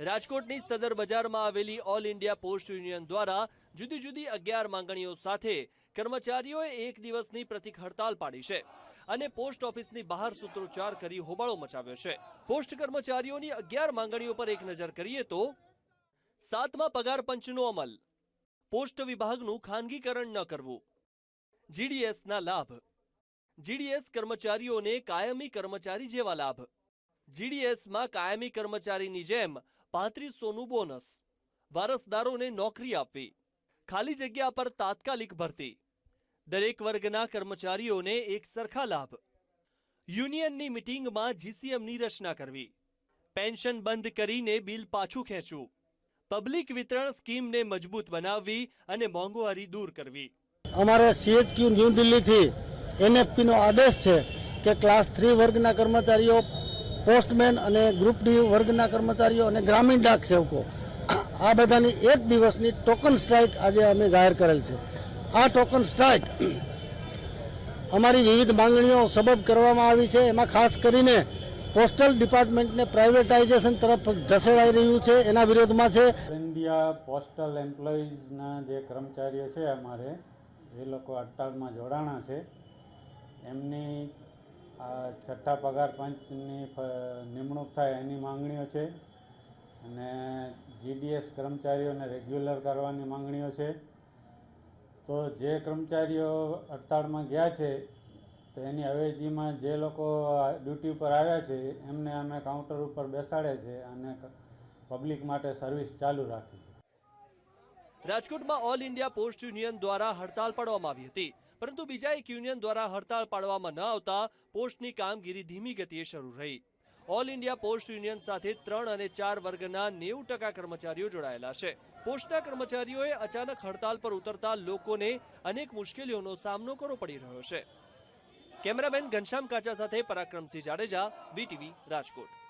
રાજકોટની સદર બજારમાં આવેલી ઓલ ઇન્ડિયા પોસ્ટ યુનિયન દ્વારા જુદી જુદી અગિયાર માંગણીઓ સાથે કર્મચારીઓએ એક દિવસની પ્રતિક હડતાલ પાડી છે અને પોસ્ટ ઓફિસની બહાર સૂત્રોચ્ચાર કરી હોબાળો મચાવ્યો છે. પોસ્ટ કર્મચારીઓની અગિયાર માંગણીઓ પર એક નજર કરીએ તો સાતમા પગાર પંચનો અમલ. પોસ્ટ વિભાગનું ખાનગીકરણ ન કરવું. જીડીએસના લાભ. જીડીએસ કર્મચારીઓને કાયમી કર્મચારી જેવા લાભ. જીડીએસમાં કાયમી કર્મચારીની જેમ પાંત્રીસોનું બોનસ. વારસદારોને નોકરી આપવી. ખાલી જગ્યા પર તાત્કાલિક ભરતી. દરેક વર્ગના કર્મચારીઓને એક સરખા લાભ. યુનિયનની મિટિંગમાં જીસીએમની રચના કરવી. પેન્શન બંધ કરીને બિલ પાછું ખેંચવું. પબ્લિક વિતરણ સ્કીમને મજબૂત બનાવવી અને મોંઘવારી દૂર કરવી. અમારે સીએચક્યુ ન્યૂ દિલ્હીથી એનએફપીનો આદેશ છે કે ક્લાસ થ્રી વર્ગના કર્મચારીઓ પોસ્ટમેન અને ગ્રુપ ડી વર્ગના કર્મચારીઓ અને ગ્રામીણ ડાક સેવકો, આ બધાની એક દિવસની ટોકન સ્ટ્રાઇક આજે અમે જાહેર કરેલ છે. આ ટોકન સ્ટ્રાઇક અમારી વિવિધ માંગણીઓ સબબ કરવામાં આવી છે. એમાં ખાસ કરીને પોસ્ટલ ડિપાર્ટમેન્ટને પ્રાઇવેટાઇઝેશન તરફ ઢસેડાઈ રહ્યું છે. એના વિરોધમાં છે. ઇન્ડિયા પોસ્ટલ એમ્પ્લોઈઝના જે કર્મચારીઓ છે અમારે, એ લોકો હડતાળમાં જોડાણા છે. એમની આ છઠ્ઠા પગાર પંચની નિમણૂક થાય એની માંગણીઓ છે. અને જીડીએસ કર્મચારીઓને રેગ્યુલર કરવાની માંગણીઓ છે. તો જે કર્મચારીઓ હડતાળમાં ગયા છે, તો એની અવેજીમાં જે લોકો ડ્યુટી ઉપર આવ્યા છે, એમને અમે કાઉન્ટર ઉપર બેસાડે છે અને પબ્લિક માટે સર્વિસ ચાલુ રાખી રાજકોટમાં ઓલ ઇન્ડિયા પોસ્ટ યુનિયન દ્વારા હડતાલ પાડવામાં આવી હતી. પરંતુ બીજા એક યુનિયન દ્વારા હડતાળ પાડવામાં ન આવતા પોસ્ટની કામગીરી ધીમી ગતિએ શરૂ રહી. ઓલ ઇન્ડિયા પોસ્ટ યુનિયન સાથે ત્રણ અને ચાર વર્ગના નેવું ટકા કર્મચારીઓ જોડાયેલા છે. પોસ્ટના કર્મચારીઓએ અચાનક હડતાલ પર ઉતરતા લોકોને અનેક મુશ્કેલીઓનો સામનો કરવો પડી રહ્યો છે. કેમેરામેન ઘનશ્યામ કાચા સાથે પરાક્રમસિંહ જાડેજા, વીટીવી રાજકોટ.